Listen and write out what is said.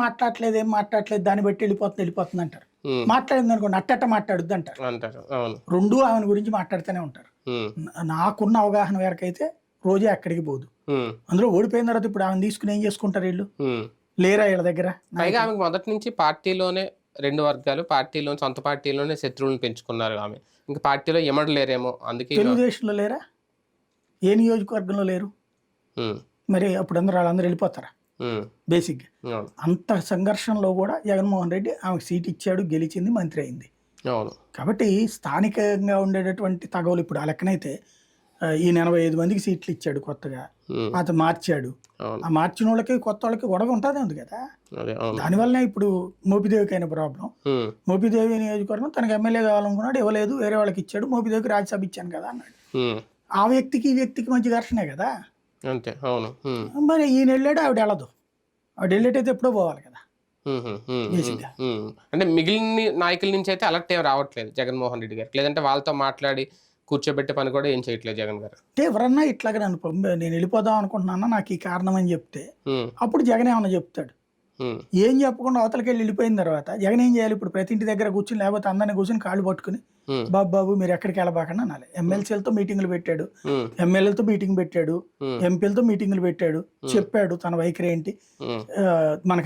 మాట్లాడలేదు ఏం మాట్లాడలేదు దాన్ని బట్టి వెళ్ళిపోతుంది వెళ్ళిపోతుంది అంటారు. మాట్లాడింది అనుకోండి అట్టట్ట మాట్లాడుద్ది అంటారు. అంటారు అవును. రెండు ఆమె గురించి మాట్లాడుతూనే ఉంటారు. నాకున్న అవగాహన మేరకైతే రోజే అక్కడికి పోదు. అందులో ఓడిపోయిన తర్వాత ఇప్పుడు ఆమె తీసుకుని ఏం చేసుకుంటారు వీళ్ళు. లేరా వీళ్ళ దగ్గర? పైగా ఆమెకు మొదటి నుంచి పార్టీలోనే రెండు వర్గాలు పార్టీలో సొంత పార్టీలోనే శత్రువులను పెంచుకున్నారు ఆమె. ఇంకా పార్టీలో ఎమడలేరేమో అందుకే తెలుగుదేశంలో లేరా? ఏ నియోజకవర్గంలో లేరు? మరి అప్పుడు అందరూ వాళ్ళందరూ వెళ్ళిపోతారా? బేసిక్గా అవును. అంత సంఘర్షణలో కూడా జగన్మోహన్ రెడ్డి ఆమెకు సీట్ ఇచ్చాడు గెలిచింది మంత్రి అయింది. కాబట్టి స్థానికంగా ఉండేటటువంటి తగవులు ఇప్పుడు ఆ లెక్కనైతే ఈయన ఎనభై ఐదు మందికి సీట్లు ఇచ్చాడు కొత్తగా. అతను మార్చాడు. ఆ మార్చిన వాళ్ళకి కొత్త వాళ్ళకి గొడవ ఉంటుంది ఉంది కదా. దానివల్లనే ఇప్పుడు మోపిదేవికి అయిన ప్రాబ్లం మోపిదేవి నియోజకవర్గం తనకు ఎమ్మెల్యే కావాలనుకున్నాడు ఇవ్వలేదు వేరే వాళ్ళకి ఇచ్చాడు మోపిదేవికి రాజ్యసభ ఇచ్చాను కదా అన్నాడు. ఆ వ్యక్తికి ఈ వ్యక్తికి మంచి ఘర్షణే కదా. అంతే అవును. మరి ఈయన వెళ్ళాడు ఆవిడ వెళ్ళదు. ఆవిడ వెళ్ళేటైతే ఎప్పుడో పోవాలి కదా. అంటే మిగిలిన నాయకుల నుంచి అయితే అలర్ట్ ఏం రావట్లేదు జగన్మోహన్ రెడ్డి గారికి లేదంటే వాళ్ళతో మాట్లాడి కూర్చోబెట్టే పని కూడా ఏం చేయట్లేదు జగన్ గారు. అంటే ఎవరన్నా ఇట్లాగే నన్ను నేను వెళ్ళిపోదాం అనుకుంటున్నాను నాకు ఈ కారణం అని చెప్తే అప్పుడు జగన్ ఏమన్నా చెప్తాడు? ఏం చెప్పకుండా అవతలకి వెళ్ళి వెళ్ళిపోయిన తర్వాత జగన్ ఏం చేయాలి? ఇప్పుడు ప్రతి ఇంటి దగ్గర కూర్చుని లేకపోతే అందరిని కూర్చుని కాళ్ళు పట్టుకుని బాబు బాబు మీరు ఎక్కడికి వెళ్ళబాకండి అనాలి. ఎమ్మెల్సీలతో మీటింగ్లు పెట్టాడు. ఎమ్మెల్యేలతో మీటింగ్ పెట్టాడు. ఎంపీలతో మీటింగ్లు పెట్టాడు. చెప్పాడు తన వైఖరి ఏంటి? మనకి